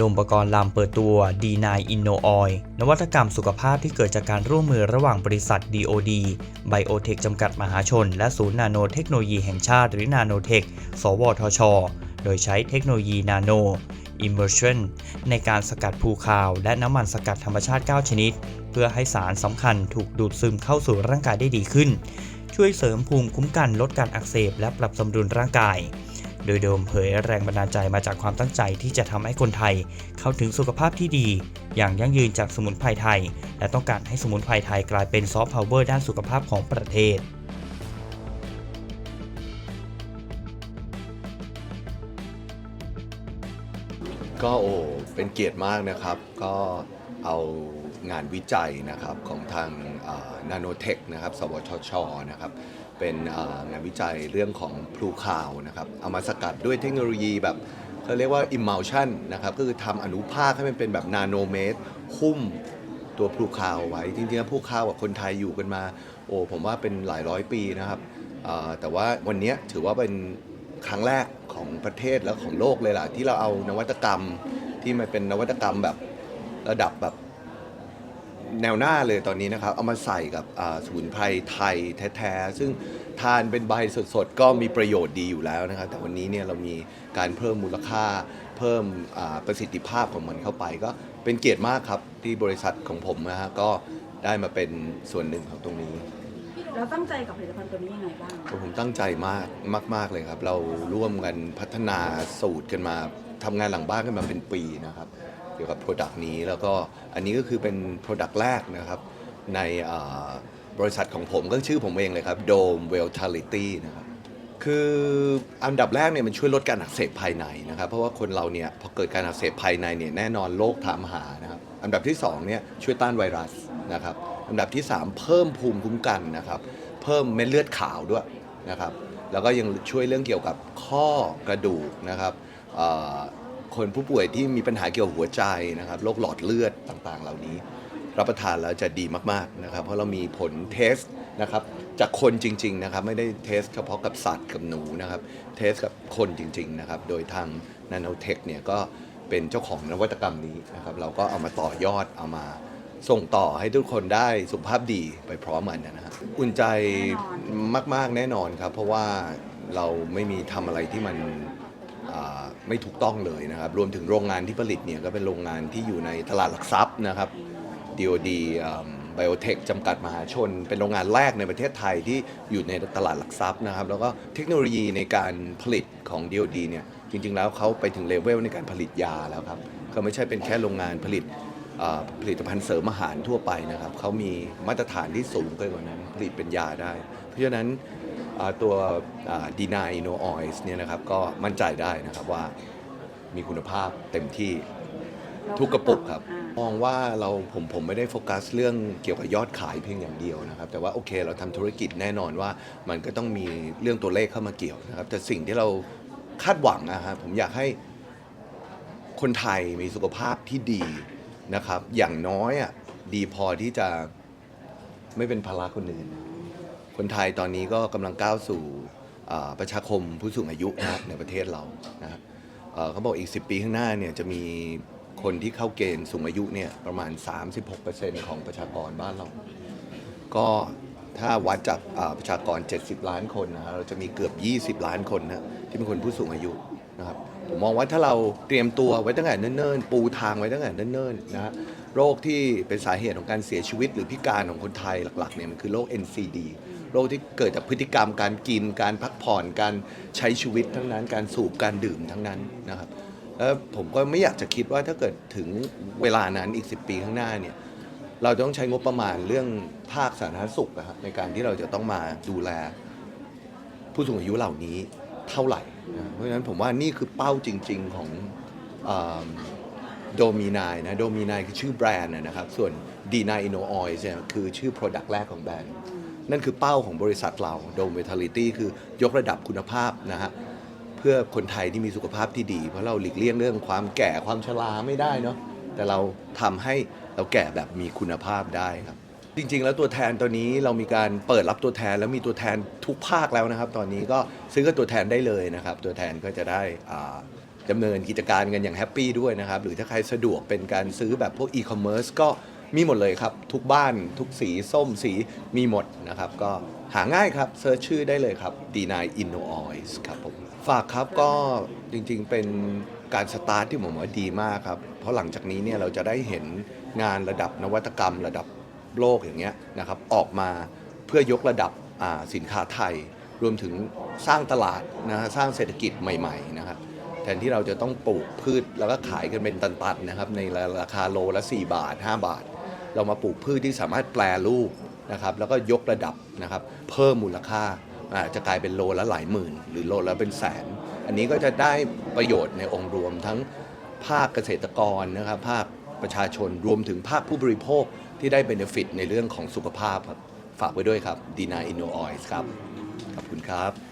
ดมปกรณ์ลำเปิดตัว D9 Inno Oil นวัตกรรมสุขภาพที่เกิดจากการร่วมมือระหว่างบริษัท DOD Biotech จำกัดมหาชน และศูนย์นาโนเทคโนโลยีแห่งชาติหรือนาโนเทค สวทช โดยใช้เทคโนโลยีนาโน Immersion ในการสกัดภูคาว และน้ำมันสกัดธรรมชาติ 9 ชนิด เพื่อให้สารสำคัญถูกดูดซึมเข้าสู่ร่างกายได้ดีขึ้น ช่วยเสริมภูมิคุ้มกันลดการอักเสบและปรับสมดุลร่างกาย โดยโดมเผยแรงบันดาลใจมาจากความตั้งใจที่จะทำให้คนไทย เข้าถึงสุขภาพที่ดี อย่างยั่งยืนจากสมุนไพรไทย และต้องการให้สมุนไพรไทยกลายเป็นซอฟต์พาวเวอร์ด้านสุขภาพของประเทศก็โอ้เป็นเกียรติมากนะครับ ก็เอา งานวิจัยนะครับของทางนาโนเทคนะครับ สวทชนะครับเป็นงานวิจัยเรื่องของพลูคาวนะครับเอามาสกัดด้วยเทคโนโลยีแบบเขาเรียกว่า emulsion นะครับก็คือทำอนุภาคให้มันเป็นแบบนาโนเมตรหุ้มตัวพลูคาวไว้ จริงๆแล้วพลูคาวกับคนไทยอยู่กันมา โอ้ผมว่าเป็นหลายร้อยปีนะครับแต่ว่าวันนี้ถือว่าเป็นครั้งแรกของประเทศและของโลกเลยล่ะ ที่เราเอานวัตกรรมที่มันเป็นนวัตกรรมแบบระดับแบบ แนวหน้าเลยตอนนี้นะครับ เอามาใส่กับอ่าสมุนไพรไทยแท้ๆ ซึ่งทานเป็นใบสดๆ ก็มีประโยชน์ดีอยู่แล้วนะครับ แต่วันนี้เนี่ยเรามีการเพิ่มมูลค่า เพิ่มอ่าประสิทธิภาพของมันเข้าไป ก็เป็นเกียรติมากครับที่บริษัทของผมนะฮะก็ได้มาเป็นส่วนหนึ่งของตรงนี้เราตั้งใจกับผลิตภัณฑ์ตัวนี้ยังไงบ้างผมตั้งใจมากมาก ๆเลยครับ เราร่วมกันพัฒนาสูตรกันมาทำงานหลังบ้านกันมาเป็นปีนะครับเกี่ยวกับ Product นี้ แล้วก็อันนี้ก็คือเป็น Product แรกนะครับในบริษัทของผมก็ชื่อผมเองเลยครับ Dome Vitality นะครับคืออันดับแรกเนี่ยมันช่วยลดการอักเสบภายในนะครับ เพราะว่าคนเราเนี่ยพอเกิดการอักเสบภายในเนี่ยแน่นอนโรคถามหานะครับอันดับที่สองเนี่ยช่วยต้านไวรัสนะครับอันดับที่สามเพิ่มภูมิคุ้มกันนะครับเพิ่มเม็ดเลือดขาวด้วยนะครับแล้วก็ยังช่วยเรื่องเกี่ยวกับข้อกระดูกนะครับ คนผู้ป่วยที่มีปัญหาเกี่ยวกับหัวใจนะครับโรคหลอดเลือดต่างๆ เหล่านี้ รับประทานแล้วจะดีมากๆนะครับ เพราะเรามีผลเทสนะครับจากคนจริง ๆนะครับ ไม่ได้เทสเฉพาะกับสัตว์กับหนูนะครับ เทสกับคนจริง ๆ นะครับ โดยทาง Nanotech เนี่ยก็เป็นเจ้าของนวัตกรรมนี้นะครับ เราก็เอามาต่อยอดเอามาส่งต่อให้ทุกคนได้สุขภาพดีไปพร้อมกันนะฮะอุ่นใจมาก ๆ แน่นอนครับ เพราะว่าเราไม่มีทำอะไรที่มันอ่า ไม่ถูกต้องเลยนะครับ รวมถึงโรงงานที่ผลิตเนี่ยก็เป็นโรงงานที่อยู่ในตลาดหลักทรัพย์นะครับ DOD ไบโอเทคจำกัดมหาชน เป็นโรงงานแรกในประเทศไทยที่อยู่ในตลาดหลักทรัพย์นะครับ แล้วก็เทคโนโลยีในการผลิตของ DOD เนี่ยจริง ๆ แล้วเขาไปถึงเลเวลในการผลิตยาแล้วครับเขาไม่ใช่เป็นแค่โรงงานผลิตผลิตภัณฑ์เสริมอาหารทั่วไปนะครับเขามีมาตรฐานที่สูงเกินกว่านั้น ผลิตเป็นยาได้ เพราะฉะนั้น ตัวดีนายโนออยส์เนี่ยนะครับก็มั่นใจได้นะครับว่ามีคุณภาพเต็มที่ทุกกระปุกครับอ่ามองว่าเราผมผมไม่ได้โฟกัสเรื่องเกี่ยวกับยอดขายเพียงอย่างเดียวนะครับ แต่ว่าโอเคเราทำธุรกิจแน่นอนว่ามันก็ต้องมีเรื่องตัวเลขเข้ามาเกี่ยวนะครับ แต่สิ่งที่เราคาดหวังนะครับผมอยากให้คนไทยมีสุขภาพที่ดีนะครับ อย่างน้อยอะดีพอที่จะไม่เป็นภาระคนอื่น คนไทยตอนนี้ก็กำลังก้าวสู่ประชาคมผู้สูงอายุนะครับในประเทศเรานะครับเอ่อเขาบอกอีก 10 ปีข้างหน้าเนี่ยจะมีคนที่เข้าเกณฑ์สูงอายุเนี่ยประมาณ 36%ของประชากรบ้านเรา ก็ ถ้าวัดจากประชากร 70 ล้านคนนะเราจะมีเกือบ 20 ล้านคนนะที่เป็นคนผู้สูงอายุนะครับผมมองว่าถ้าเราเตรียมตัวไว้ตั้งแต่เนิ่นๆ ปูทางไว้ตั้งแต่เนิ่นๆนะฮะโรคที่เป็นสาเหตุของการเสียชีวิต หรือพิการของคนไทยหลักๆเนี่ยมันคือโรค NCD โรคที่เกิดจากพฤติกรรมการกิน การพักผ่อนการใช้ชีวิตทั้งนั้น การสูบการดื่มทั้งนั้นนะครับแล้วผมก็ไม่อยากจะคิดว่าถ้าเกิดถึงเวลานั้นอีก 10 ปีข้างหน้าเนี่ย เราต้องใช้งบประมาณเรื่องภาคสาธารณสุขนะครับในการที่เราจะต้องมาดูแลผู้สูงอายุเหล่านี้เท่าไหร่นะเพราะฉะนั้นผมว่านี่คือเป้าจริง ๆของโดมีนายนะโดมีนายคือชื่อแบรนด์นะครับ ส่วนดีนายอินโนออยเนี่ยคือชื่อ Product แรกของแบรนด์ นั่นคือเป้าของบริษัทเราโดมเวท a ลิตี้คือยกระดับคุณภาพนะฮะเพื่อคนไทยที่มีสุขภาพที่ดี เพราะเราหลีกเลี่ยงเรื่องความแก่ความชราไม่ได้เนาะ แต่เราทำให้เราแก่แบบมีคุณภาพได้ครับ จริงๆ แล้วตัวแทนตอนนี้เรามีการเปิดรับตัวแทนแล้วมีตัวแทนทุกภาคแล้วนะครับ ตอนนี้ก็ซื้อกับตัวแทนได้เลยนะครับ ตัวแทนก็จะได้อ่าดำเนินกิจการกันอย่างแฮปปี้ด้วยนะครับ หรือถ้าใครสะดวกเป็นการซื้อแบบพวกอีคอมเมิร์ซก็มีหมดเลยครับ ทุกบ้านทุกสีส้มสีมีหมดนะครับ ก็หาง่ายครับเซิร์ชชื่อได้เลยครับ D9 Inno Oils ครับผม ฝากครับก็จริงๆเป็นการสตาร์ทที่ผมว่าดีมากครับ เพราะหลังจากนี้เนี่ยเราจะได้เห็นงานระดับนวัตกรรม ระดับโลกอย่างเงี้ยนะครับออกมาเพื่อยกระดับสินค้าไทย รวมถึงสร้างตลาดนะฮะสร้างเศรษฐกิจใหม่ๆนะครับแทนที่เราจะต้องปลูกพืชแล้วก็ขายกันเป็นตันๆนะครับในราคาโลละ 4 บาท 5 บาท เรามาปลูกพืชที่สามารถแปลรูปนะครับแล้วก็ยกระดับนะครับเพิ่มมูลค่าอาจจะกลายเป็นโลละหลายหมื่น หรือโลละเป็นแสน อันนี้ก็จะได้ประโยชน์ในองค์รวมทั้ง ภาคเกษตรกรนะครับภาคประชาชนรวมถึงภาคผู้บริโภคที่ได้เบนฟิตในเรื่องของสุขภาพครับฝากไว้ด้วยครับดีนาอินโนออยส์ครับขอบคุณครับ